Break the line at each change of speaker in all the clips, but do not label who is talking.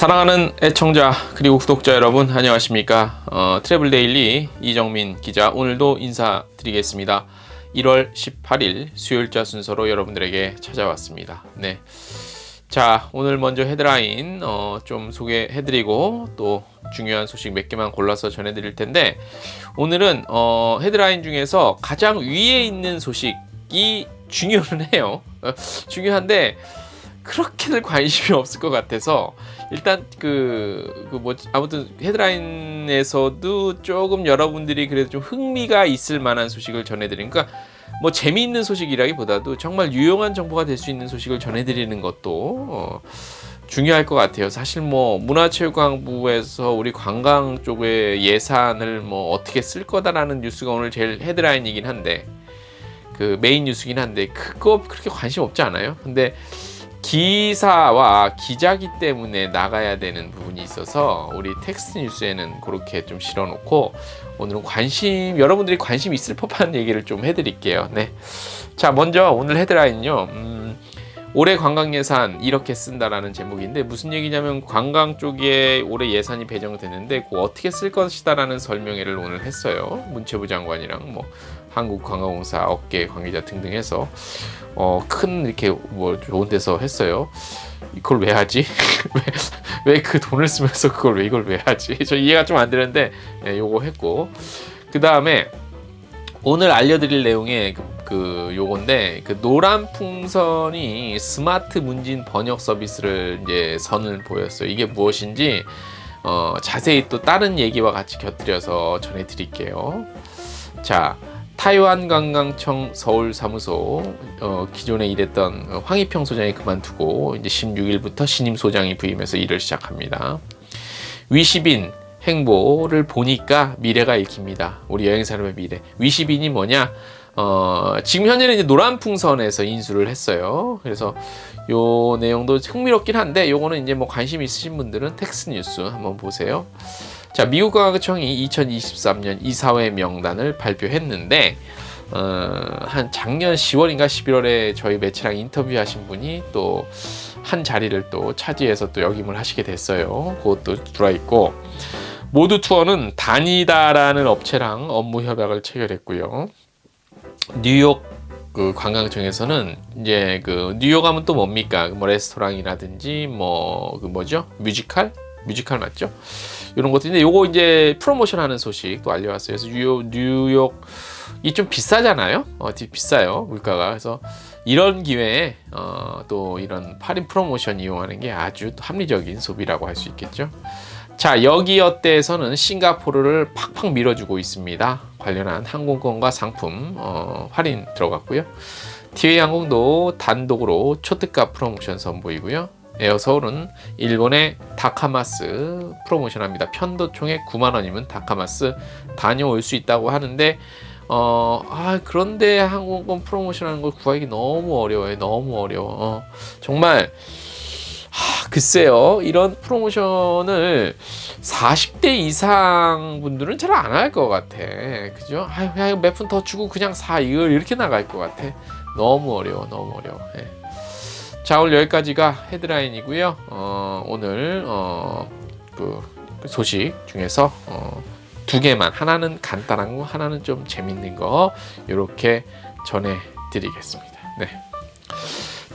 사랑하는 애청자 그리고 구독자 여러분 안녕하십니까? 어, 트래블 데일리 이정민 기자 오늘도 인사드리겠습니다. 1월 18일 수요일자 순서로 여러분들에게 찾아왔습니다. 네. 자, 오늘 먼저 헤드라인 어, 좀 소개해드리고 또 중요한 소식 몇 개만 골라서 전해드릴 텐데 오늘은 어, 헤드라인 중에서 가장 위에 있는 소식이 중요는 해요. 중요한데 그렇게들 관심이 없을 것 같아서 일단 그, 그 뭐, 아무튼 헤드라인에서도 조금 여러분들이 그래도 좀 흥미가 있을 만한 소식을 전해드리니까 뭐 재미있는 소식이라기보다도 정말 유용한 정보가 될 수 있는 소식을 전해드리는 것도 어, 중요할 것 같아요. 사실 뭐 문화체육관부에서 우리 관광 쪽에 예산을 뭐 어떻게 쓸 거다라는 뉴스가 오늘 제일 헤드라인이긴 한데 그 메인 뉴스긴 한데 그거 그렇게 관심 없지 않아요. 근데 기사와 기자기 때문에 나가야 되는 부분이 있어서 우리 텍스트 뉴스에는 그렇게 좀 실어놓고 오늘은 관심 여러분들이 관심 있을 법한 얘기를 좀 해드릴게요. 네. 자 먼저 오늘 헤드라인요. 음, 올해 관광 예산 이렇게 쓴다라는 제목인데 무슨 얘기냐면 관광 쪽에 올해 예산이 배정되는데 그 어떻게 쓸 것이다라는 설명회를 오늘 했어요. 문체부 장관이랑 뭐 한국관광공사 업계 관계자 등등 해서 어, 큰 이렇게 뭐 좋은 데서 했어요. 이걸 왜 하지? 왜 그 돈을 쓰면서 그걸 왜 이걸 왜 하지? 저 이해가 좀 안 되는데 예, 요거 했고 그 다음에 오늘 알려드릴 내용의 그, 그 요건데 그 노란 풍선이 스마트 문진 번역 서비스를 이제 선을 보였어요. 이게 무엇인지 어, 자세히 또 다른 얘기와 같이 곁들여서 전해드릴게요. 자. 타이완 관광청 서울 사무소 어, 기존에 일했던 황희평 소장이 그만두고 이제 16일부터 신임 소장이 부임해서 일을 시작합니다. 위시빈 행보를 보니까 미래가 읽힙니다. 우리 여행 사람의 미래. 위시빈이 뭐냐? 어, 지금 현재는 이제 노란 풍선에서 인수를 했어요. 그래서 요 내용도 흥미롭긴 한데 요거는 이제 뭐 관심 있으신 분들은 텍스 뉴스 한번 보세요. 자, 미국 관광청이 2023년 이사회 명단을 발표했는데 어, 한 작년 10월인가 11월에 저희 매체랑 인터뷰하신 분이 또 한 자리를 또 차지해서 또 역임을 하시게 됐어요. 그것도 들어와 있고 모두 투어는 다니다라는 업체랑 업무 협약을 체결했고요. 뉴욕 그 관광청에서는 이제 그 뉴욕 하면 또 뭡니까? 뭐 레스토랑이라든지 뭐 그 뭐죠? 뮤지컬? 뮤지컬 맞죠? 이런 것들인데 요거 이제 프로모션 하는 소식 또 알려왔어요. 그래서 뉴욕, 뉴욕 이 좀 비싸잖아요. 어, 비싸요 물가가. 그래서 이런 기회에 어, 또 이런 파린 프로모션 이용하는 게 아주 합리적인 소비라고 할 수 있겠죠. 자 여기 어때에서는 싱가포르를 팍팍 밀어주고 있습니다. 관련한 항공권과 상품 어, 할인 들어갔고요. 티웨이 항공도 단독으로 초특가 프로모션 선보이고요. 에어 서울은 일본의 다카마스 프로모션합니다. 편도 총액 9만 원이면 다카마스 다녀올 수 있다고 하는데 어, 아, 그런데 항공권 프로모션 하는 걸 구하기 너무 어려워요. 너무 어려워. 어, 정말, 하, 글쎄요. 이런 프로모션을 40대 이상 분들은 잘 안 할 것 같아. 그죠? 아유, 그냥 몇 푼 더 주고 그냥 사. 이걸 이렇게 나갈 것 같아. 너무 어려워. 너무 어려워. 예. 자 오늘 여기까지가 헤드라인이고요. 어, 오늘 어, 그 소식 중에서 어, 두 개만 하나는 간단한 거 하나는 좀 재밌는 거 이렇게 전해드리겠습니다. 네.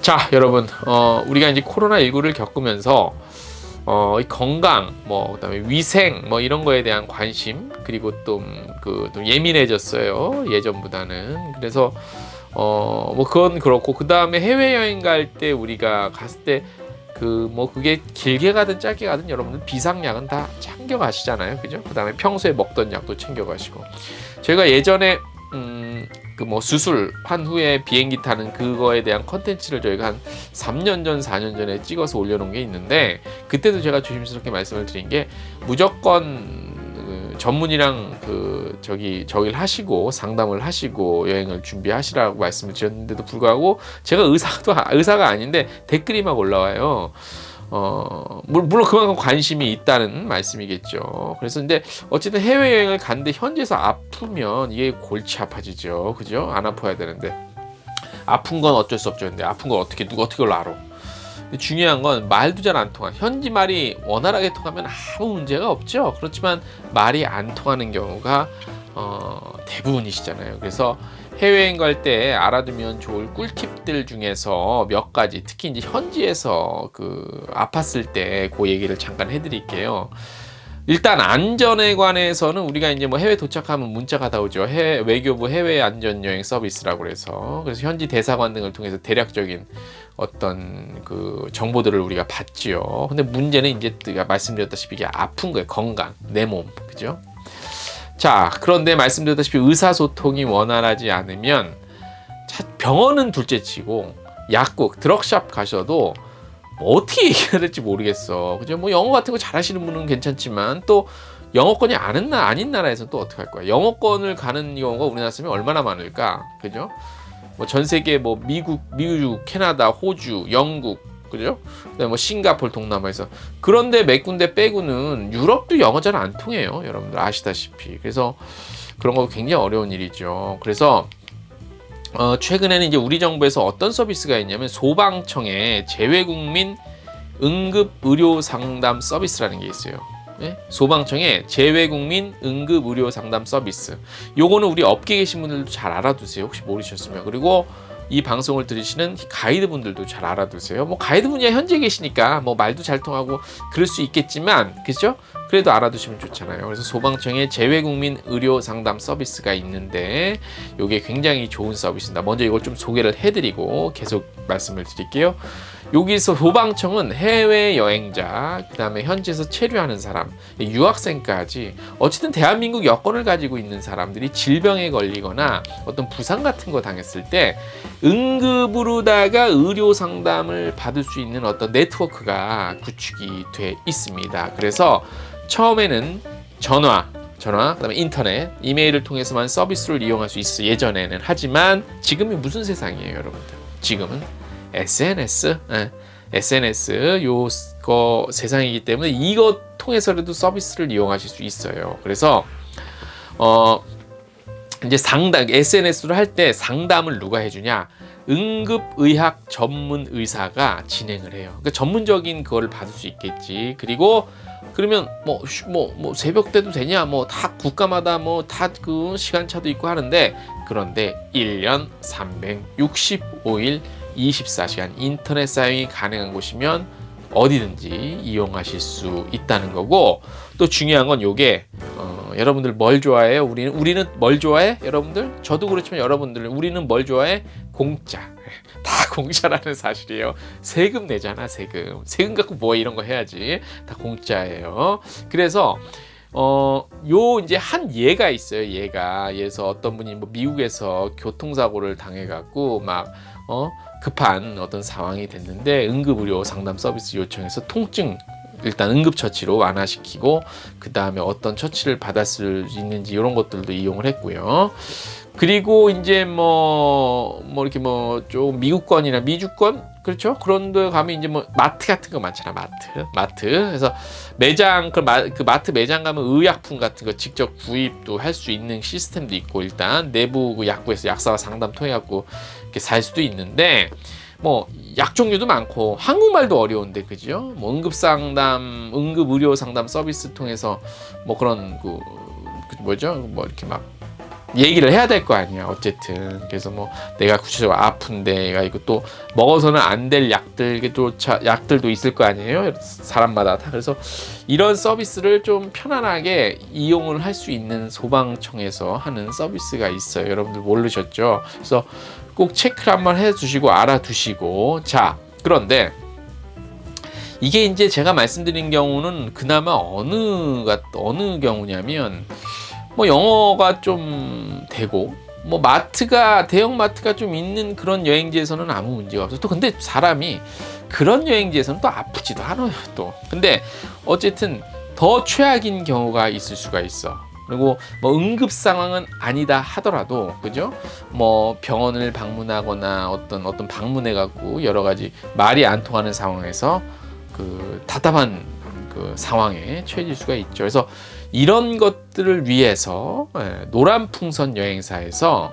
자 여러분 어, 우리가 이제 코로나 19를 겪으면서 어, 건강, 뭐, 그다음에 위생, 뭐 이런 거에 대한 관심 그리고 또그 좀 예민해졌어요 예전보다는 그래서 어, 뭐 그건 그렇고 그 다음에 해외 여행 갈 때 우리가 갔을 때 그 뭐 그게 길게 가든 짧게 가든 여러분들 비상약은 다 챙겨 가시잖아요, 그죠? 그 다음에 평소에 먹던 약도 챙겨 가시고 제가 예전에 음, 그 뭐 수술 한 후에 비행기 타는 그거에 대한 컨텐츠를 저희가 한 3년 전, 4년 전에 찍어서 올려놓은 게 있는데 그때도 제가 조심스럽게 말씀을 드린 게 무조건 전문이랑 그 저기 저기를 하시고 상담을 하시고 여행을 준비하시라고 말씀을 드렸는데도 불구하고 제가 의사도 의사가 아닌데 댓글이 막 올라와요. 어, 물론 그만큼 관심이 있다는 말씀이겠죠. 그래서 근데 어쨌든 해외여행을 갔는데 현지에서 아프면 이게 골치 아파지죠. 그죠? 안 아파야 되는데. 아픈 건 어쩔 수 없죠. 근데 아픈 건 어떻게, 누가 어떻게 알아? 중요한 건 말도 잘 안 통한 현지 말이 원활하게 통하면 아무 문제가 없죠. 그렇지만 말이 안 통하는 경우가 어, 대부분이시잖아요. 그래서 해외여행 갈 때 알아두면 좋을 꿀팁들 중에서 몇 가지 특히 이제 현지에서 그 아팠을 때 그 얘기를 잠깐 해드릴게요. 일단 안전에 관해서는 우리가 이제 뭐 해외 도착하면 문자가 다 오죠. 해외 외교부 해외 안전 여행 서비스라고 그래서 그래서 현지 대사관 등을 통해서 대략적인 어떤 그 정보들을 우리가 받지요. 근데 문제는 이제 제가 말씀드렸다시피 이게 아픈 거예요. 건강, 내 몸, 그죠? 자, 그런데 말씀드렸다시피 의사소통이 원활하지 않으면 자, 병원은 둘째 치고 약국, 드럭샵 가셔도 뭐 어떻게 얘기해야 될지 모르겠어. 그죠? 뭐 영어 같은 거 잘하시는 분은 괜찮지만 또 영어권이 아는 나 아닌 나라에서 또 어떻게 할 거야? 영어권을 가는 경우가 우리나라 쓰면 얼마나 많을까? 그죠? 뭐 전 세계 뭐 미국, 미국, 캐나다, 호주, 영국, 그죠? 그다음에 뭐 싱가폴 동남아에서 그런데 몇 군데 빼고는 유럽도 영어 잘 안 통해요. 여러분들 아시다시피. 그래서 그런 거 굉장히 어려운 일이죠. 그래서 어, 최근에는 이제 우리 정부에서 어떤 서비스가 있냐면 소방청에 재외국민 응급 의료 상담 서비스라는 게 있어요. 예? 소방청에 재외국민 응급 의료 상담 서비스. 요거는 우리 업계에 계신 분들도 잘 알아두세요. 혹시 모르셨으면. 그리고 이 방송을 들으시는 가이드 분들도 잘 알아두세요. 뭐 가이드 분이 현지에 계시니까 뭐 말도 잘 통하고 그럴 수 있겠지만 그죠? 그래도 알아두시면 좋잖아요. 그래서 소방청에 재외국민 의료 상담 서비스가 있는데 이게 굉장히 좋은 서비스입니다. 먼저 이걸 좀 소개를 해드리고 계속 말씀을 드릴게요. 여기서 소방청은 해외 여행자, 그 다음에 현지에서 체류하는 사람, 유학생까지 어쨌든 대한민국 여권을 가지고 있는 사람들이 질병에 걸리거나 어떤 부상 같은 거 당했을 때 응급으로다가 의료 상담을 받을 수 있는 어떤 네트워크가 구축이 돼 있습니다. 그래서 처음에는 전화, 전화, 그다음에 인터넷, 이메일을 통해서만 서비스를 이용할 수 있어 예전에는 하지만 지금이 무슨 세상이에요, 여러분들? 지금은 SNS, 예, SNS 요거 세상이기 때문에 이거 통해서라도 서비스를 이용하실 수 있어요. 그래서 어 이제 상담 SNS를 할 때 상담을 누가 해주냐? 응급의학 전문 의사가 진행을 해요. 그러니까 전문적인 그거를 받을 수 있겠지. 그리고 그러면 뭐뭐 뭐 새벽 때도 되냐? 뭐 다 국가마다 뭐 다 그 시간차도 있고 하는데 그런데 1년 365일 24시간 인터넷 사용이 가능한 곳이면 어디든지 이용하실 수 있다는 거고 또 중요한 건 요게 어, 여러분들 뭘 좋아해요? 우리는 우리는 뭘 좋아해? 여러분들 저도 그렇지만 여러분들 우리는 뭘 좋아해? 공짜 다 공짜라는 사실이에요. 세금 내잖아 세금 세금 갖고 뭐 이런 거 해야지 다 공짜예요. 그래서 어, 요 이제 한 예가 있어요. 예가 예서 어떤 분이 뭐 미국에서 교통사고를 당해갖고 막 어, 급한 어떤 상황이 됐는데 응급의료 상담 서비스 요청해서 통증 일단 응급처치로 완화시키고 그 다음에 어떤 처치를 받을 수 있는지 이런 것들도 이용을 했고요. 그리고 이제 뭐, 뭐 이렇게 뭐 좀 미국권이나 미주권 그렇죠? 그런 데 가면 이제 뭐 마트 같은 거 많잖아 마트 마트 그래서 매장 그, 마, 그 마트 매장 가면 의약품 같은 거 직접 구입도 할 수 있는 시스템도 있고 일단 내부 그 약국에서 약사와 상담 통해 갖고 이렇게 살 수도 있는데 뭐 약 종류도 많고 한국말도 어려운데 그죠? 뭐 응급 상담, 응급 의료 상담 서비스 통해서 뭐 그런 그, 그 뭐죠? 뭐 이렇게 막 얘기를 해야 될 거 아니야 어쨌든. 그래서 뭐 내가 구체적으로 아픈데 가 이거 또 먹어서는 안 될 약들 또 약들도 있을 거 아니에요? 사람마다 다. 그래서 이런 서비스를 좀 편안하게 이용을 할 수 있는 소방청에서 하는 서비스가 있어요. 여러분들 모르셨죠? 그래서 꼭 체크를 한번 해주시고 알아두시고 자 그런데 이게 이제 제가 말씀드린 경우는 그나마 어느가 어느 경우냐면 뭐 영어가 좀 되고 뭐 마트가 대형 마트가 좀 있는 그런 여행지에서는 아무 문제가 없어. 또 근데 사람이 그런 여행지에서는 또 아프지도 않아요. 또 근데 어쨌든 더 최악인 경우가 있을 수가 있어. 그리고 뭐 응급 상황은 아니다 하더라도 그죠? 뭐 병원을 방문하거나 어떤 어떤 방문해 갖고 여러 가지 말이 안 통하는 상황에서 그 답답한 그 상황에 처해질 수가 있죠. 그래서 이런 것들을 위해서 예, 노란 풍선 여행사에서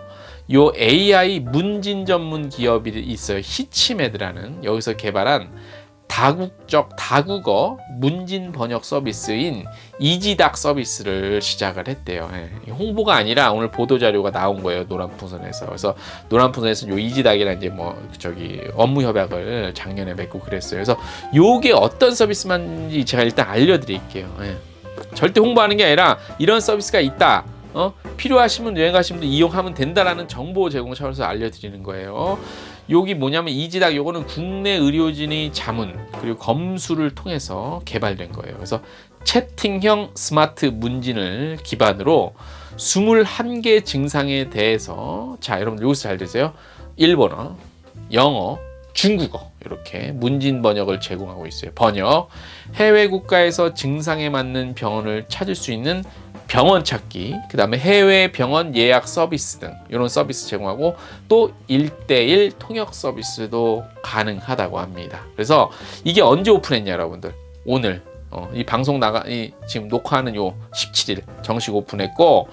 요 AI 문진 전문 기업이 있어요. 히치메드라는 여기서 개발한 다국적 다국어 문진 번역 서비스인 이지닥 서비스를 시작을 했대요. 예. 홍보가 아니라 오늘 보도 자료가 나온 거예요. 노란 풍선에서. 그래서 노란 풍선에서 요 이지닥이랑 이제 뭐 저기 업무 협약을 작년에 맺고 그랬어요. 그래서 요게 어떤 서비스만지 제가 일단 알려 드릴게요. 예. 절대 홍보하는 게 아니라 이런 서비스가 있다. 어? 필요하시면 여행 가시면 이용하면 된다라는 정보 제공 차원에서 알려드리는 거예요. 여기 뭐냐면 이지닥 요거는 국내 의료진의 자문 그리고 검수를 통해서 개발된 거예요. 그래서 채팅형 스마트 문진을 기반으로 21개 증상에 대해서 자 여러분 여기서 잘 되세요. 일본어, 영어, 중국어 이렇게 문진 번역을 제공하고 있어요. 번역 해외 국가에서 증상에 맞는 병원을 찾을 수 있는 병원 찾기, 그 다음에 해외 병원 예약 서비스 등 이런 서비스 제공하고 또 1대1 통역 서비스도 가능하다고 합니다. 그래서 이게 언제 오픈했냐 여러분들 오늘 어, 이 방송 나가 이 지금 녹화하는 요 17일 정식 오픈했고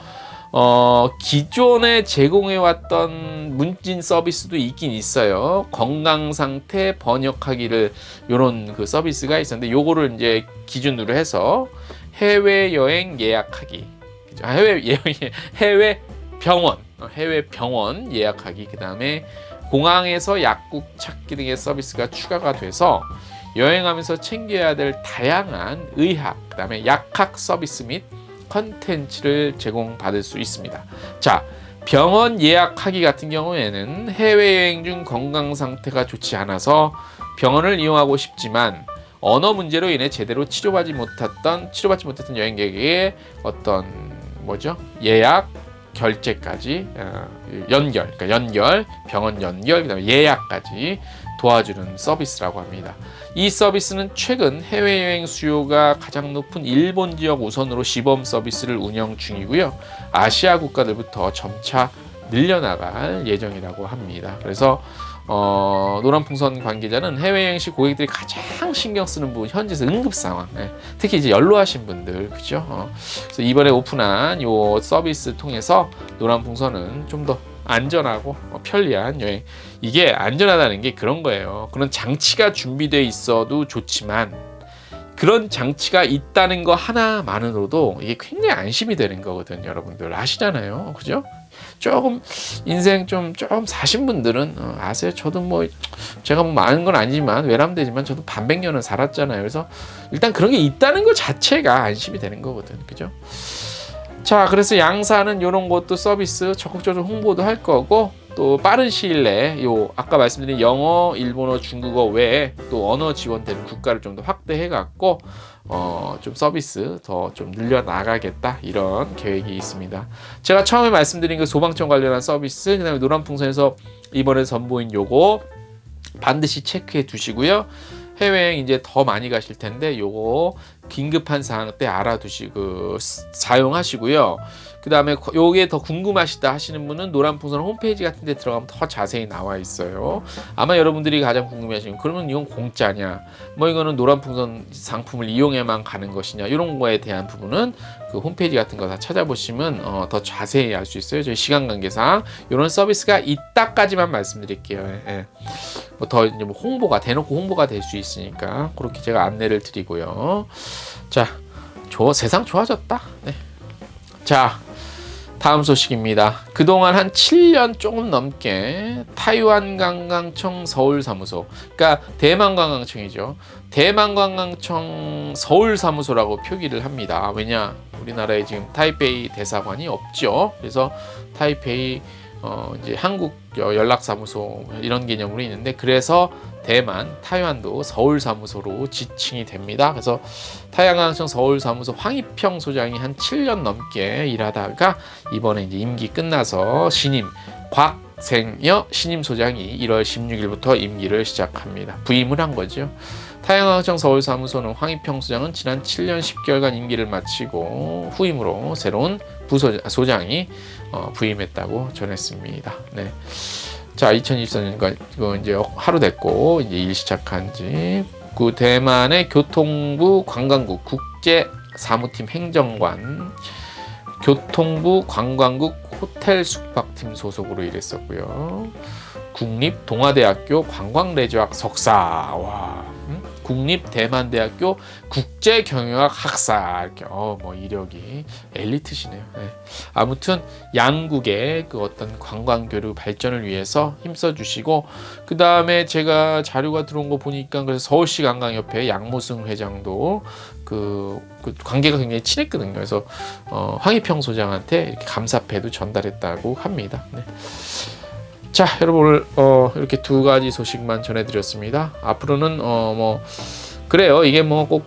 어, 기존에 제공해왔던 문진 서비스도 있긴 있어요. 건강 상태 번역하기를 요런 그 서비스가 있었는데 요거를 이제 기준으로 해서 해외 여행 예약하기, 그죠? 아, 해외 여행 해외 병원, 어, 해외 병원 예약하기, 그 다음에 공항에서 약국 찾기 등의 서비스가 추가가 돼서 여행하면서 챙겨야 될 다양한 의학, 그 다음에 약학 서비스 및 컨텐츠를 제공받을 수 있습니다. 자, 병원 예약하기 같은 경우에는 해외여행 중 건강 상태가 좋지 않아서 병원을 이용하고 싶지만 언어 문제로 인해 제대로 치료받지 못했던 치료받지 못했던 여행객에게 어떤 뭐죠 예약 결제까지 어, 연결 그러니까 연결 병원 연결 그다음에 예약까지 도와주는 서비스라고 합니다. 이 서비스는 최근 해외여행 수요가 가장 높은 일본 지역 우선으로 시범 서비스를 운영 중이고요. 아시아 국가들부터 점차 늘려나갈 예정이라고 합니다. 그래서 어, 노란풍선 관계자는 해외여행 시 고객들이 가장 신경 쓰는 부분 현지에서 응급 상황. 예. 특히 이제 연로하신 분들 그죠? 어. 그래서 이번에 오픈한 요 서비스 통해서 노란풍선은 좀 더 안전하고 어, 편리한 여행. 이게 안전하다는 게 그런 거예요. 그런 장치가 준비되어 있어도 좋지만 그런 장치가 있다는 거 하나만으로도 이게 굉장히 안심이 되는 거거든요 여러분들. 아시잖아요. 그죠 조금 인생 좀 조금 사신 분들은 어, 아세요. 저도 뭐 제가 뭐 많은 건 아니지만 외람되지만 저도 반백 년은 살았잖아요. 그래서 일단 그런 게 있다는 것 자체가 안심이 되는 거거든. 그죠? 자, 그래서 양사는 이런 것도 서비스 적극적으로 홍보도 할 거고 또 빠른 시일 내에 요 아까 말씀드린 영어, 일본어, 중국어 외에 또 언어 지원되는 국가를 좀 더 확대해 갖고 어, 좀 서비스 더 좀 늘려 나가겠다 이런 계획이 있습니다. 제가 처음에 말씀드린 그 소방청 관련한 서비스, 그다음에 노란 풍선에서 이번에 선보인 요거 반드시 체크해 두시고요. 해외여행 이제 더 많이 가실 텐데 요거 긴급한 상황 때 알아두시고 사용하시고요. 그 다음에 요게 더 궁금하시다 하시는 분은 노란 풍선 홈페이지 같은 데 들어가면 더 자세히 나와 있어요. 아마 여러분들이 가장 궁금해 하시는 그러면 이건 공짜냐? 뭐 이거는 노란 풍선 상품을 이용해만 가는 것이냐? 이런 거에 대한 부분은 그 홈페이지 같은 거 다 찾아보시면 어, 더 자세히 알 수 있어요. 저희 시간 관계상 이런 서비스가 있다까지만 말씀드릴게요. 예. 뭐더 이제 뭐 홍보가 대놓고 홍보가 될 수 있으니까 그렇게 제가 안내를 드리고요. 자, 저 세상 좋아졌다. 네. 자, 다음 소식입니다. 그동안 한 7년 조금 넘게 타이완 관광청 서울 사무소, 그러니까 대만 관광청이죠. 대만 관광청 서울 사무소라고 표기를 합니다. 왜냐? 우리나라에 지금 타이페이 대사관이 없죠. 그래서 타이페이 어 이제 한국 연락사무소 이런 개념으로 있는데 그래서 대만, 타이완도 서울 사무소로 지칭이 됩니다. 그래서 타이완광청 서울 사무소 황희평 소장이 한 7년 넘게 일하다가 이번에 이제 임기 끝나서 신임 곽생여 신임 소장이 1월 16일부터 임기를 시작합니다. 부임을 한 거죠. 타양광청 서울사무소는 황희평 소장은 지난 7년 10개월간 임기를 마치고 후임으로 새로운 부소장이 어, 부임했다고 전했습니다. 네. 자, 2024년간 이거 이제 하루 됐고 이제 일 시작한 지. 그 대만의 교통부 관광국 국제 사무팀 행정관, 교통부 관광국 호텔 숙박팀 소속으로 일했었고요. 국립 동아대학교 관광레저학 석사. 와. 음? 국립 대만대학교 국제경영학 학사 이렇게 어 뭐 이력이 엘리트시네요. 네. 아무튼 양국의 그 어떤 관광 교류 발전을 위해서 힘써 주시고 그 다음에 제가 자료가 들어온 거 보니까 그래서 서울시 관광협회 양모승 회장도 그, 그 관계가 굉장히 친했거든요. 그래서 어, 황희평 소장한테 감사패도 전달했다고 합니다. 네. 자, 여러분 오늘 어, 이렇게 두 가지 소식만 전해드렸습니다. 앞으로는 어, 뭐 그래요. 이게 뭐꼭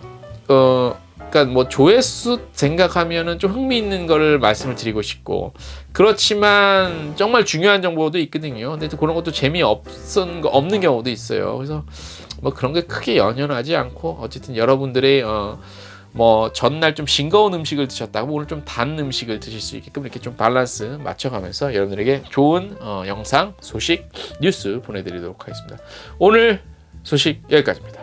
어, 그러니까 뭐 조회수 생각하면은 좀 흥미있는 거를 말씀을 드리고 싶고 그렇지만 정말 중요한 정보도 있거든요. 근데 또 그런 것도 재미 없은 거 없는 경우도 있어요. 그래서 뭐 그런 게 크게 연연하지 않고 어쨌든 여러분들의 어, 뭐 전날 좀 싱거운 음식을 드셨다고 오늘 좀 단 음식을 드실 수 있게끔 이렇게 좀 밸런스 맞춰가면서 여러분들에게 좋은 어, 영상, 소식, 뉴스 보내드리도록 하겠습니다. 오늘 소식 여기까지입니다.